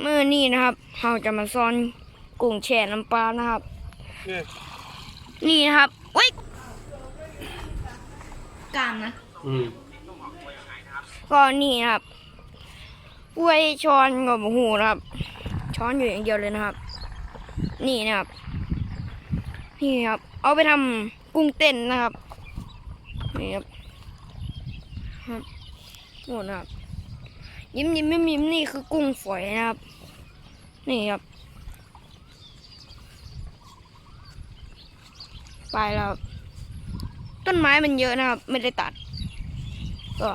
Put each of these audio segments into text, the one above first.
เมื่อนี้นะครับเราจะมาซ้อนกุ้งแช่น้ำปลานะครับนี่นี่นะครับเว้ยกามนะอืมก็นี่นะครับกล้วยช้อนกับหูนะครับ ช้อนอยู่อย่างเดียวเลยนะครับ นี่นะครับ นี่ครับ เอาไปทำกุ้งเต้นนะครับ นี่ครับ ครับโน่นนะครับ ยิ้มยิ้มยิ้มยิ้มนี่คือกุ้งฝอยนะครับ นี่ครับ ไปแล้วครับต้นไม้มันเยอะนะครับ ไม่ได้ตัด ก็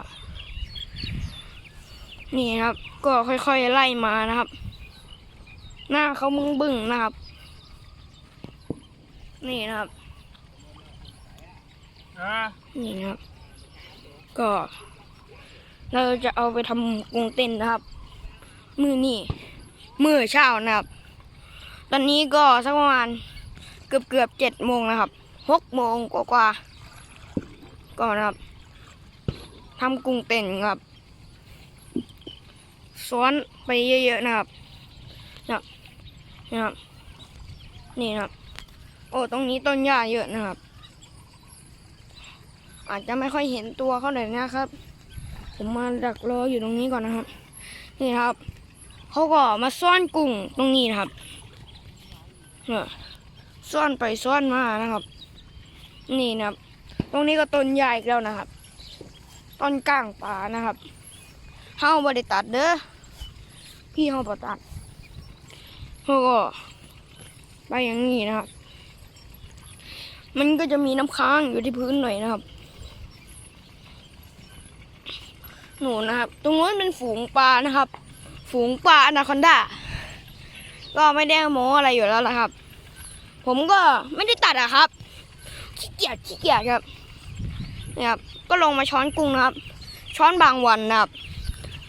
นี่นะครับ ก็ค่อยๆไล่มานะครับ หน้าเขามึงบึ้งๆนะครับ นี่นะครับอ่านี่นะครับก็ เราจะเอาไปทำกรุงเต้นนะครับ มือนี่มือเช้านะครับ ตอนนี้ก็สักประมาณเกือบเกือบเจ็ดโมงนะครับหกโมงกว่ากว่าๆก็นะครับทำกรุงเต้นครับซ้อนไปเยอะๆนะครับนะครับนะครับนี่นะครับโอ้ตรงนี้ต้นหญ้าเยอะนะครับ อาจจะไม่ค่อยเห็นตัวเขาหน่อยนะครับ ผมมาดักรออยู่ตรงนี้ก่อนนะครับ นี่ครับเขาก็มาซ่อนกุ้งตรงนี้นะครับเนี่ยซ่อนไปซ่อนมานะครับ นี่นะครับ ตรงนี้ก็ต้นใหญ่อีกแล้วนะครับต้นก้างป่านะครับเฮาบริตัดเด้อพี่เฮาบริตัดเขาก็ไปอย่างนี้นะครับ มันก็จะมีน้ำค้างอยู่ที่พื้นหน่อยนะครับ หนูนะครับ ตรงนู้นเป็นฝูงปลานะครับ ฝูงปลาอนาคอนดาก็ไม่ได้โม้อะไรอยู่แล้วละครับ ผมก็ไม่ได้ตัดอะครับขี้เกียจขี้เกียจครับนี่ครับ ก็ลงมาช้อนกุ้งนะครับ ช้อนบางวันนะครับ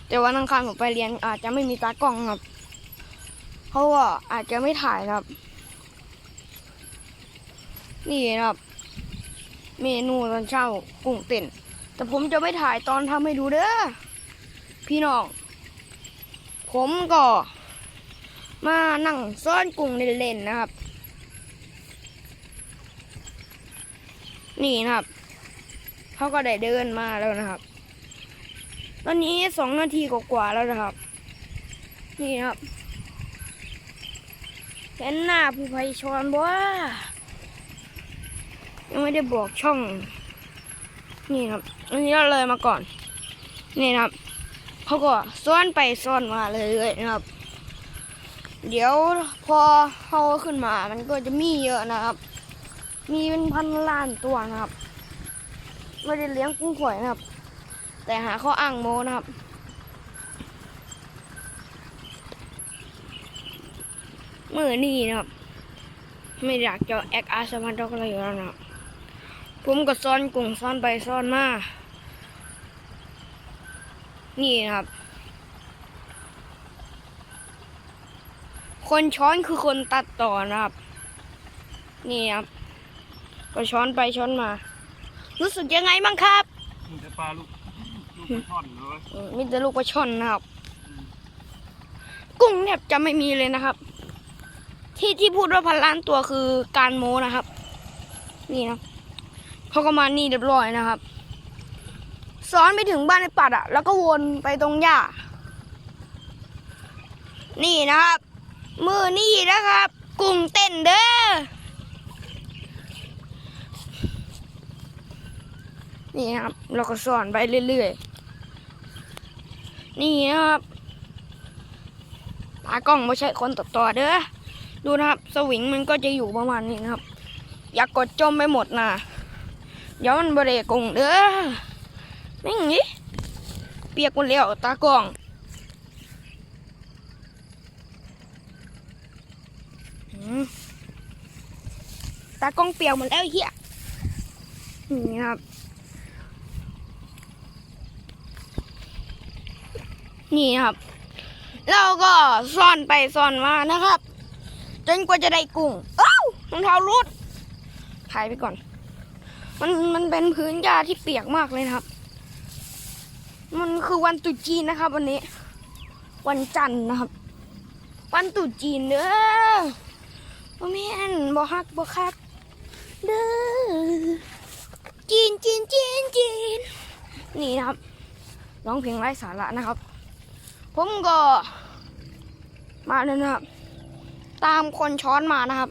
แต่วันอังคารผมไปเรียนอาจจะไม่มีตากล้องครับเพราะว่าอาจจะไม่ถ่ายครับ นี่นะครับ เมนูตอนเช้ากุ้งเต้น แต่ผมจะไม่ถ่ายตอนทำให้ดูเด้อพี่น้อง ผมก็มานั่งซ่อนกุ้งเล่นๆนะครับ นี่นะครับเขาก็ได้เดินมาแล้วนะครับ ตอนนี้สองนาทีกว่าๆแล้วนะครับ นี่นะครับเห็นหน้าผู้ภัยชอนบ่ว่ายังไม่ได้บอกช่อง นี่ครับอันนี้เราเลยมาก่อน นี่ครับ เขาก็ซ่อนไปซ่อนมาเลยๆนะครับ เดี๋ยวพอเขาขึ้นมา มันก็จะมีเยอะนะครับ มีเป็นพันล้านตัวนะครับไม่ได้เลี้ยงกุ้งฝอยนะครับ แต่หาข้ออ้างโมนะครับเมื่อนี่นะครับ ไม่อยากจะแอคอาร์สมาร์ทด็อกอะไรอยู่แล้วนะครับ ผมก็ซ่อนกุ้งซ่อนไปซ่อนมา นี่นะครับ คนช้อนคือคนตัดต่อนะครับ นี่ครับ ก็ช้อนไปช้อนมา รู้สึกยังไงบ้างครับมันจะปลาลูกลูกปลาช่อนเลยอืมมีแต่ลูกปลาช่อนนะครับ กุ้งแทบจะไม่มีเลยนะครับ ที่ที่พูดว่าพันล้านตัวคือการโม้นะครับ นี่นะ เขาก็มานี่เรียบร้อยนะครับซ้อนไปถึงบ้านในปัดอะแล้วก็วนไปตรงหญ้า นี่นะครับ มือนี่นะครับ กุ้งเต้นเด้อ นี่นะครับเราก็สอนไปเรื่อยๆ นี่นะครับตากล้องไม่ใช่คนตัดต่อเด้อ ดูนะครับ สวิงมันก็จะอยู่ประมาณนี้นะครับ อย่ากกดจมไปหมดนะ เดี๋ยวมันบริกงเด้อไม่งี้เปียกหมดแล้วตากล้องตากล้องเปียกหมดแล้วเฮียนี่ครับ นี่ครับเราก็ซ่อนไปซ่อนมานะครับ จนกว่าจะได้กุ้ง เอ้ารองเท้ารุดถ่ายไปก่อน มันมันเป็นพื้นหญ้าที่เปียกมากเลยนะครับ มันคือวันตุจีนนะครับ วันนี้ วันจันทร์นะครับ วันตุจีนเด้อบ่แม่นบ่ฮักบ่คักเด้อจีนจีนจีนจีนนี่นะครับร้องเพลงไร้สาระนะครับ ผมก็มาแล้วนะครับ ตามคนช้อนมานะครับ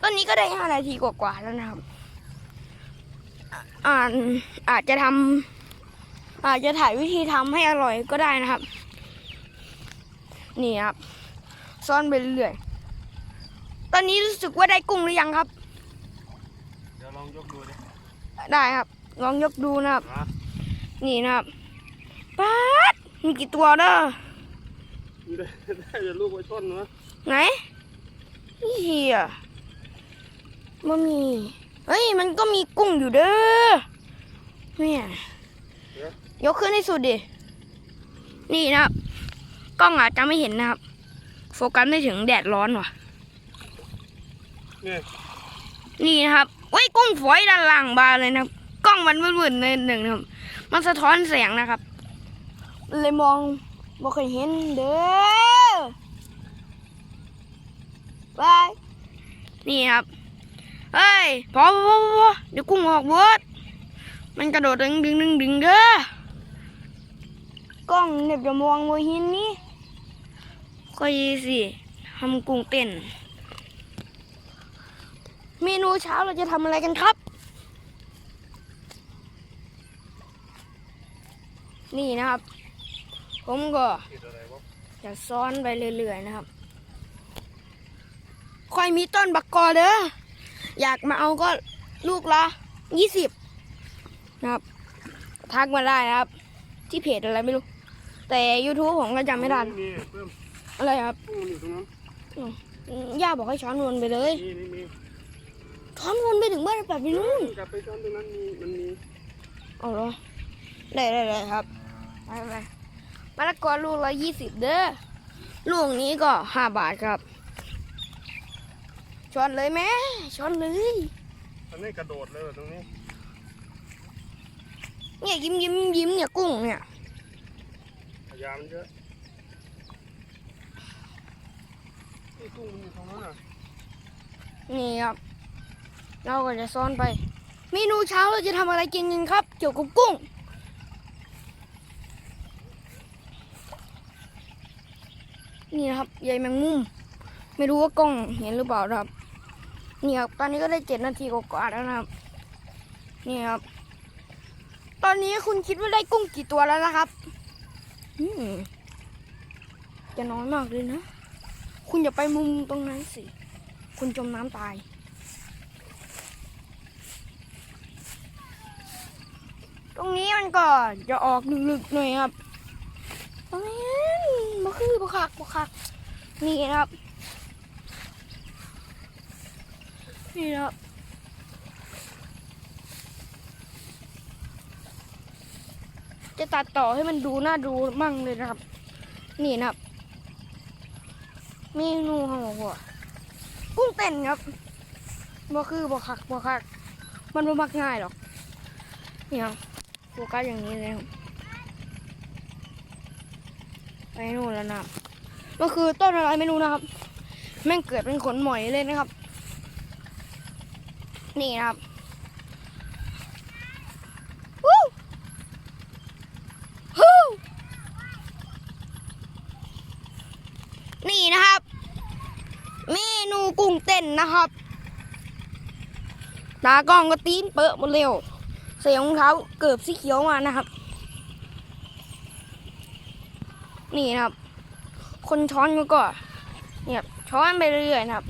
ตอนนี้ก็ได้ห้านาทีกว่าๆแล้วนะครับ อ่าอ่านอาจจะทำอาจจะถ่ายวิธีทำให้อร่อยก็ได้นะครับ นี่ครับ ซ่อนไปเรื่อยๆตอนนี้รู้สึกว่าได้กุ้งหรือยังครับ เดี๋ยวลองยกดูดิได้ครับ ลองยกดูนะครับนะนี่นะครับป๊าดมีกี่ตัวเด้อได้ได้จะลูกไว้ช่อนนะไหนนี่เฮียมันมี เฮ้ย มันก็มีกุ้งอยู่เด้อเนี่ยยกขึ้นให้สุดดิ นี่นะครับ กล้องอาจจะไม่เห็นนะครับ โฟกัสไม่ถึงแดดร้อนว่ะ นี่นี่นะครับเว้ยกุ้งฝอยด้านล่างบานเลยนะครับ กล้องมันมืดๆในหนึ่งนะครับ มันสะท้อนแสงนะครับ เลยมองบ่เคยเห็นเด้อบายนี่ครับ เฮ้ยพอพอพอพอเดี๋ยวกุ้งออกเบิดมันกระโดดดึงดึงดึงดึงเด้อกล้องเนี่ยจะมองบ่เห็นนี่ค่อยสิทำกุ้งเต้น เมนูเช้าเราจะทำอะไรกันครับ นี่นะครับ ผมก็ติดอะไรวะจะซ้อนไปเรื่อยๆนะครับค่อยมีต้นบักกอเด้อ อยากมาเอาก็ลูกละยี่สิบนะครับ ทักมาได้นะครับ ที่เพจอะไรไม่รู้ แต่ YouTube ผมก็จำไม่ได้นี่เพิ่มอะไรครับกุ้งอยู่ตรงนั้นอืมย่าบอกให้ช้อนวนไปเลย นี่นี่มีช้อนวนไปถึงบ้านแบบนี้นู่นกลับไปช่อนตรงนั้นมีมันมีเอาเหรอได้ได้ได้ครับไปไปมะละกอลูกละยี่สิบเด้อลูกนี้ก็ห้าบาทครับ ช้อนเลยแม่ช้อนเลยอันนี้กระโดดเลยตรงนี้ เนี่ยยิ้มยิ้มยิ้มเนี่ยกุ้งเนี่ยพยายามเยอะนี่กุ้งมันอยู่ตรงนั้นอะนี่ครับ เราก็จะซ้อนไป เมนูเช้าเราจะทำอะไรกินกันครับ เกี่ยวกับกุ้งนี่นะครับใยแมงมุม ไม่รู้ว่ากล้องเห็นหรือเปล่าครับ นี่ครับ ตอนนี้ก็ได้เจ็ดนาทีกว่าแล้วนะครับ นี่ครับ ตอนนี้คุณคิดว่าได้กุ้งกี่ตัวแล้วนะครับอืมจะน้อยมากเลยนะ คุณอย่าไปมุมตรงนั้นสิ คุณจมน้ำตายตรงนี้มันก็จะออกลึกๆหน่อยครับตรงนี้บ่คือบ่คักบ่คัก นี่นะครับ นี่ครับจะตัดต่อให้มันดูน่าดูมั่งเลยนะครับ นี่นะครับเมนูของผมอะกุ้งเต้นครับบ่คือบ่คักบ่คัก มันบ่มักง่ายหรอกนี่ครับโฟกัสอย่างนี้เลยครับไปนู่นแล้วนะครับก็คือต้นอะไรไม่รู้นะครับ แม่งเกิดเป็นขนหมอยเลยนะครับ นี่นะครับวู้ฮู้นี่นะครับ เมนูกุ้งเต้นนะครับตากล้องก็ตีนเปอะหมดเร็วใส่รองเท้าเกือบสีเขียวมานะครับ นี่นะครับ คนช้อนก็เนี่ยช้อนไปเรื่อยๆนะครับ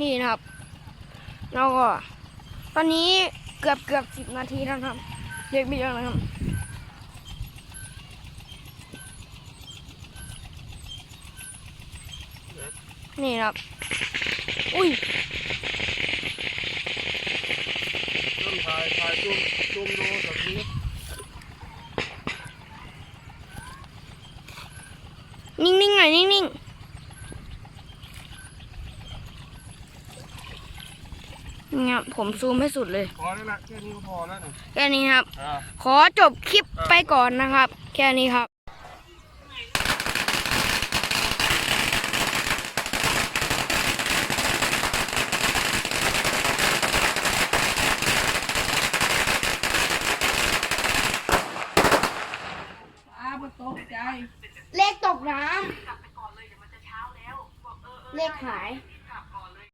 นี่นะครับแล้วก็ ตอนนี้เกือบเกือบสิบนาทีแล้วครับเรียกไม่เยอะนะครับนี่นะครับ อุ้ยเริ่มถ่ายถ่ายจุ่มจุ่มดูแบบนี้ นิ่งๆหน่อยนิ่งๆ นี่ครับผมซูมให้สุดเลย พอแล้วละแค่นี้ก็พอแล้วเนี่ยแค่นี้ครับอ่าขอจบคลิปไปก่อนนะครับ แค่นี้ครับ